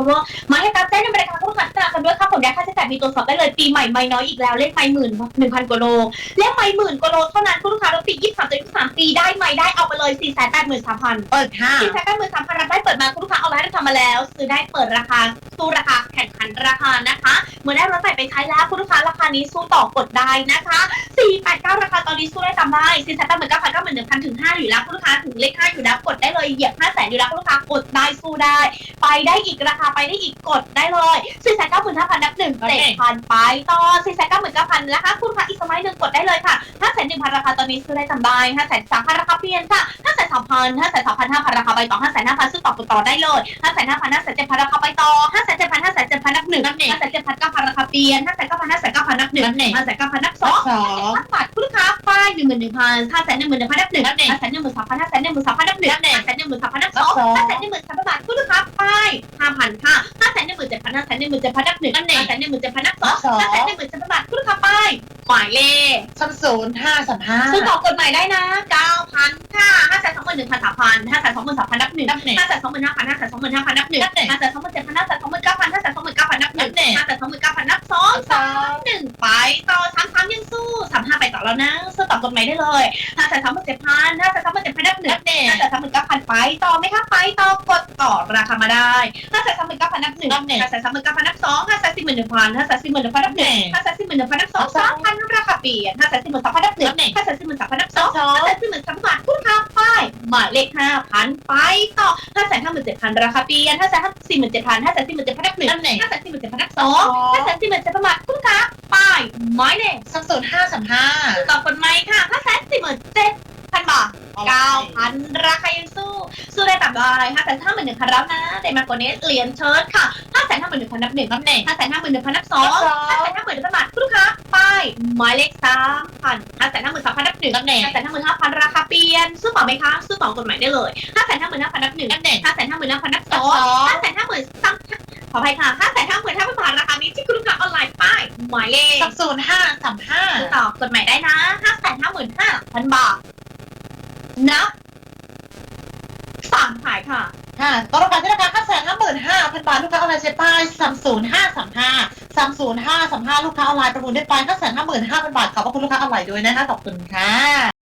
power มาให้การแจ้งในบริการผู้ขัดตรากันด้วยค่าผลยาค่าใช้จ่ายมีตัวจสอบได้เลยปีใหม่ไม่น้อยอีกแล้วเลขไม่หมื่นหนึ่งพันกว่าโลเลขไม่หมื่นกว่าโลเท่านั้นคุณลูกค้ารถปียี่สิบสามจนยี่สิบสามปีได้ไม่ได้เอาไปเลยสี่แสนแปดหมื่นสามพันเปิดค่ะสี่แสนแปดหมื่นสามพันรับได้เปิดมาคุณลูกค้าเอาไว้ได้ทำมาแล้ว ซื้อได้เปิดราคาสู้ราคาแข่งขันราคานะคะ เมื่อได้รถใหม่ไปใช้แล้วคุณลูกค้าราคานี้สู้ต่อกดได้นะคะ สี่แปดเก้าราคาตอนนี้สู้ได้ตามได้สี่แสนแปดหมื่นเก้าพันเก้าหมื่นหนึ่งพันถึงห้าอยู่แล้วคุณลูกค้าถึงเลขห้าอยู่แล้วกดได้เลยเหยียบห้าแสนอยู่แล้วคุณลูกค้ากดได้สู้ได้ ไปได้อีกราคาไปได้อีกกดได้เลยสี่แสนเก้าหมื่นห้าพันนับหนึ่งโอเคเจ็ดพันไปต่อสี่แสนเก้าหมื่นเก้าพันนะคะคุณลูกค้าอีกสมัยหนึ่งกดได้เลยค่ะห้าแสนหนึ่งพันราคาตอนนี้ซื้อได้ตามได้ห้าแสนสามพันราคาเปลี่ยนค่ะห้าแสนสามพันห้าแสนสามพันห้าพันราคาไปต่อห้าแสนห้าพันซื้อต่อกดต่อได้เลยห้าแสนห้าพันห้าแสนเจ็ดพันราคาไปต่อห้าแสนเจ็ดพันห้า หนึ่งนับหนึ่งห้าแสนเจ็ดพันเก้าพันราคาเปลี่ยนห้าแสนเก้าพันห้าแสนเก้าพันนับหนึ่งนับหนึ่งห้าแสนเก้าพันนับสองสองห้าบาทคุณลูกค้าป้ายหนึ่งหมื่นหนึ่งพันห้าแสนหนึ่งหมื่นหนึ่งพันนับหนึ่งนับหนึ่งห้าแสนหนึ่งหมื่นสามพันห้าแสนหนึ่งหมื่นสามพันนับหนึ่งนับหนึ่งห้าแสนหนึ่งหมื่นสามพันนับสนัอบงสองห้าแสนหนึ่งหมื่นสามพันบาทคุณลูกค้าป้ายห้าพันค่ะห้าแสนหนึ่งหมื่นเจ็ดพันห้าแสนหนึ่งหมื่นเจ็ดพันนับหนึ่งนับหนึ่งห้าแสนหนึ่งหมื่นเจ็ดพันนับสนัองบสองห้าแสนหนึ่งหมื่นเจ็ดพันบาทคุณลูกค้าป้ายหมายเลขสามศูนย์ห้าสามห้าซื้อต่อกฎหมายได้นะเก้าพันค่ะห้าแสนสองหมื่นหนึ่งพันสามพันห้าแสนสองหมื่นสามพันนับหนึ่งนับหนึ่งห้าแสนสองหมื่นห้าพันห้าแสนสองหมื่นห้าพันนับหนึ่งนับหนึ่งห้าแสนสองหมื่นเจ็ด แล้วนะสู้ต่อกฎหมายได้เลยห้าแสนสามหมื่นเจ็ดพันห้าแสนสามหมื่นเจ็ดพันนับหนึ่งนับหนึ่งห้าแสนสามหมื่นเก้าพันไปต่อไหมคะไปต่อกดต่อราคามาได้ห้าแสนสามหมื่นเก้าพันนับหนึ่งนับหนึ่งห้าแสนสามหมื่นเก้าพันนับสองห้าแสนสี่หมื่นหนึ่งพันห้าแสนสี่หมื่นหนึ่งพันนับหนึ่งห้าแสนสี่หมื่นหนึ่งพันนับสองนับสอสางมพันราคาเปลี่ยนห้าแสนสี่หมื่นสามพันนับหนึ่งนับหนึ่งห้าแสนสี่หมื่นสามพันนับสนัอบงสองห้าแสนสี่หมื่นสามบาทคุณค่าป้ายหมายเลขห้าพันไปต่อห้าแสนห้าหมื่นเจ็ดพันราคาเปลี่ยนห้าแสนสี่หมื่นเจ็ดพันห้าแสนสี่หมื่นเจ็ดพันนับหนึ่งนับหนึ่งห้าแสนสี่หมื่นเจ็ดพันนับสองห้าแสนสี่หมื่นเจ็ดพันบาทคุณค่าป้าย หมายเลขสามศูนห้าสามห้าต่อกฎหมายค่ะห้าแสนสี่หมื่นเจ็ดพันบาทเก้าพันราคายังสู้ สู้ได้ตามได้ห้าแสนห้าหมื่นหนึ่งพันรับนะได้มากกว่านี้เหรียญเชิ้ตค่ะห้าแสนห้าหมื่นหนึ่งพันนับหนึ่งนับหนึ่งห้าแสนห้าหมื่นหนึ่งพันนับสองห้าแสนห้าหมื่นหนึ่งพันบาทคุณลูกค้าป้ายหมายเลขสามพันห้าแสนห้าหมื่นสามพันนับหนึ่งนับหนึ่งห้าแสนห้าหมื่นห้าพันราคาเปลี่ยน ซื้อต่อไหมคะ ซื้อต่อกฎหมายได้เลยห้าแสนห้าหมื่นห้าพันนับหนึ่งนับหนึ่งห้าแสนห้าหมื่นห้าพันนับสองสองห้า ขออภัยค่ะห้าแสนห้าหมื่นห้าพันบาทราคานี้ที่คุณลูกค้าออนไลน์ป้ายหมายเลขสามศูนย์ห้าสามห้าซื้อต่อกฎหมายได้นะห้าแสนห้าหมื่นห้าพันบาทนับสามขายค่ะค่ะต้นราคาที่ราคาห้าแสนห้าหมื่นห้าพันบาทลูกค้าออนไลน์ใช้ป้ายสามศูนย์ห้าสามห้าสามศูนย์ห้าสามห้าลูกค้าออนไลน์ประมูลได้ไปห้าแสนห้าหมื่นห้าพันบาทขอบพระคุณลูกค้าออนไลน์ด้วยนะคะขอบคุณค่ะ